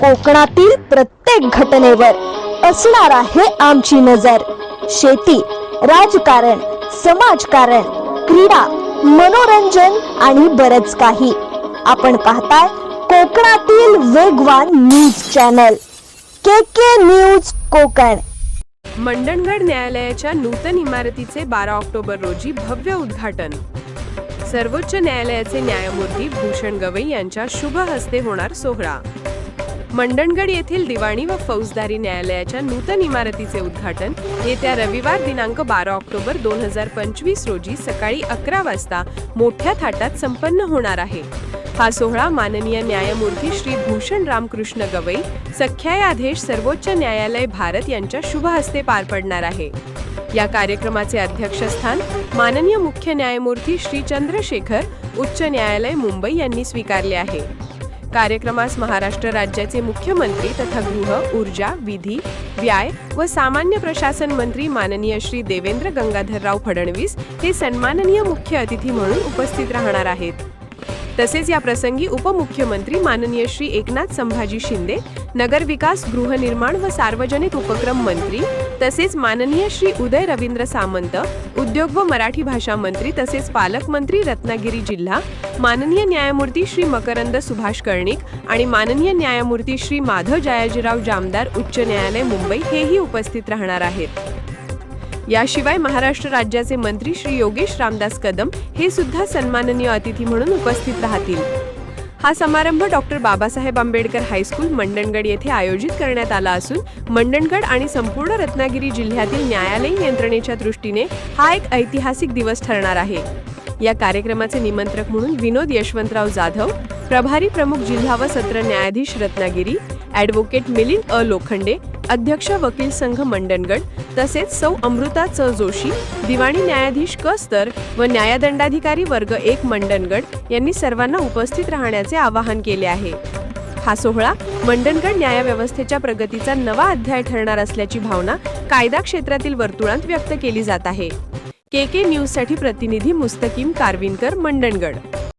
कोकणातील प्रत्येक घटनेवर असणार आहे आमची नजर. शेती राजकारण समाजकारण क्रीडा मनोरंजन आणि बरच काही. आपण पाहताय कोकणातील वेगवान news channel. K K news Konkan. Mandangad न्यायालयाच्या नूतन इमारतीचे बारा ऑक्टोबर रोजी भव्य उद्घाटन. सर्वोच्च न्यायालयाचे न्यायमूर्ती भूषण गवई यांच्या शुभ हस्ते होणार सोहळा. मंडणगड येथील दिवाणी व फौजदारी न्यायालयाच्या नूतन इमारतीचे उद्घाटन येत्या रविवार दिनांक बारा ऑक्टोबर दोन हजार पंचवीस रोजी सकाळी अकरा वाजता मोठ्या थाटात संपन्न होणार आहे. हा सोहळा माननीय न्यायमूर्ती श्री भूषण रामकृष्ण गवई सख्यायाधीश सर्वोच्च न्यायालय भारत यांच्या शुभ हस्ते पार पडणार आहे. या कार्यक्रमाचे अध्यक्षस्थान माननीय मुख्य न्यायमूर्ती श्री चंद्रशेखर उच्च न्यायालय मुंबई यांनी स्वीकारले आहे. कार्यक्रमास महाराष्ट्र राज्याचे मुख्यमंत्री तथा गृह ऊर्जा विधी व्याय व सामान्य प्रशासन मंत्री माननीय श्री देवेंद्र गंगाधरराव फडणवीस हे सन्माननीय मुख्य अतिथी म्हणून उपस्थित राहणार आहेत. तसेच या प्रसंगी उपमुख्यमंत्री माननीय श्री एकनाथ संभाजी शिंदे नगरविकास गृहनिर्माण व सार्वजनिक उपक्रम मंत्री तसेच माननीय श्री उदय रवींद्र सामंत उद्योग व मराठी भाषा मंत्री तसेच पालकमंत्री रत्नागिरी जिल्हा माननीय न्यायमूर्ती श्री मकरंद सुभाष कर्णिक आणि माननीय न्यायमूर्ती श्री माधव जयाजीराव जामदार उच्च न्यायालय मुंबई हेही उपस्थित राहणार आहेत. याशिवाय महाराष्ट्र राज्याचे मंत्री श्री योगेश रामदास कदम हे सुद्धा सन्माननीय अतिथी म्हणून उपस्थित राहतील. हा समारंभ doctor Babasaheb Ambedkar high school Mandangad येथे आयोजित करण्यात आला असून मंडणगड आणि संपूर्ण रत्नागिरी जिल्ह्यातील न्यायालयीन यंत्रणेच्या दृष्टीने हा एक ऐतिहासिक दिवस ठरणार आहे. या कार्यक्रमाचे निमंत्रक म्हणून विनोद यशवंतराव जाधव प्रभारी प्रमुख जिल्हा व सत्र न्यायाधीश रत्नागिरी ॲडव्होकेट मिलिंद अ लोखंडे अध्यक्ष वकील संघ मंडणगड तसेच सौ अमृता च जोशी दिवाणी न्यायाधीश कसतर व न्यायदंडाधिकारी वर्ग एक मंडणगड यांनी सर्वांना उपस्थित राहण्याचे आवाहन केले आहे. हा सोहळा मंडणगड न्यायव्यवस्थेच्या प्रगतीचा नवा अध्याय ठरणार असल्याची भावना कायदा क्षेत्रातील वर्तुळात व्यक्त केली जात आहे. के के न्यूजसाठी प्रतिनिधी मुस्तकीम कारविनकर मंडणगड.